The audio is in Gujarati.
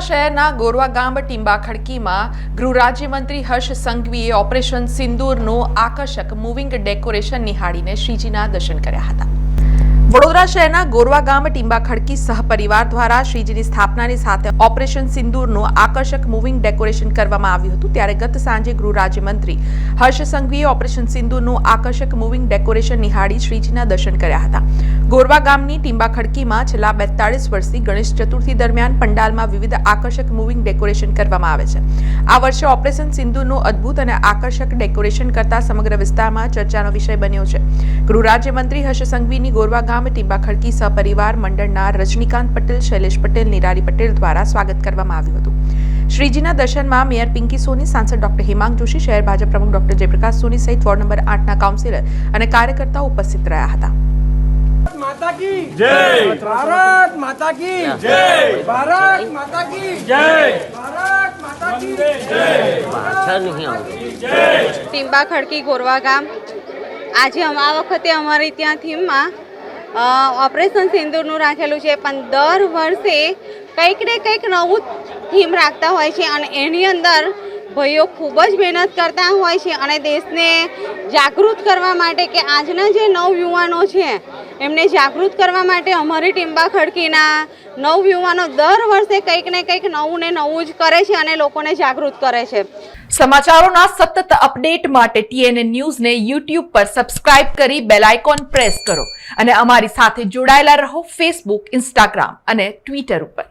શહેરના ગોરવા ગામ ટીંબા ખડકીમાં ગૃહ રાજ્યમંત્રી હર્ષ સંઘવીએ ઓપરેશન સિંદૂરનું આકર્ષક મૂવિંગ ડેકોરેશન નિહાળીને શ્રીજીના દર્શન કર્યા હતા. વડોદરા શહેરના ગોરવા ગામ ટીંબા ખડકી સહપરિવાર દ્વારા શ્રીજીની સ્થાપનાની સાથે ઓપરેશન સિંદૂરનું આકર્ષક મૂવિંગ ડેકોરેશન કરવામાં આવ્યું હતું. ત્યારે ગત સાંજે ગૃહ રાજ્યમંત્રી હર્ષ સંઘવીએ ઓપરેશન સિંદૂરનું આકર્ષક મૂવિંગ ડેકોરેશન નિહાળી શ્રીજીના દર્શન કર્યા હતા. ગોરવા ગામની ટીંબા ખડકીમાં છેલ્લા બેતાળીસ વર્ષથી ગણેશ ચતુર્થી દરમિયાન પંડાલમાં વિવિધ આકર્ષક મૂવિંગ ડેકોરેશન કરવામાં આવે છે. આ વર્ષે ઓપરેશન સિંધુનું અદ્ભુત અને આકર્ષક ડેકોરેશન કરતા સમગ્ર વિસ્તારમાં ચર્ચાનો વિષય બન્યો છે. ગૃહ રાજ્યમંત્રી હર્ષ સંઘવીની ગોરવા ગામ ગામે ટીંબા ખડકી મંડળના રજનીકાંત પટેલ શૈલેષ પટેલ નિરારી પટેલ દ્વારા સ્વાગત કરવામાં આવ્યું હતું. શ્રીજીના દર્શનમાં મેયર પિંકી સોની સાંસદ ડોક્ટર હેમાંગ જોશી શહેર ભાજપ પ્રમુખ ડોક્ટર જયપ્રકાશ સોની સહિત વોર્ડ નંબર આઠના કાઉન્સિલર અને કાર્યકર્તાઓ ઉપસ્થિત રહ્યા હતા. ભારત માતા કી ટીંબા ખડકી ગોરવા ગામ. આજે આ વખતે અમારી ત્યાં થીમમાં ઓપરેશન સિંદૂરનું રાખેલું છે, પણ દર વર્ષે કંઈક ને કંઈક નવું થીમ રાખતા હોય છે અને એની અંદર ભાઈઓ ખૂબ જ મહેનત કરતા હોય છે અને દેશને જાગૃત કરવા માટે કે આજના જે નવયુવાનો છે, એમને જાગૃત કરવા માટે અમારી ટીંબા ખડકીના નવયુવાનો દર વર્ષે કંઈક ને કંઈક નવું ને નવું જ કરે છે અને લોકોને જાગૃત કરે છે. સમાચારોના સતત અપડેટ માટે ટીએનએ ન્યૂઝને યુટ્યુબ પર સબસ્ક્રાઇબ કરી બેલ આઇકોન પ્રેસ કરો અને અમારી સાથે જોડાયેલા રહો ફેસબુક ઇન્સ્ટાગ્રામ અને ટ્વિટર ઉપર.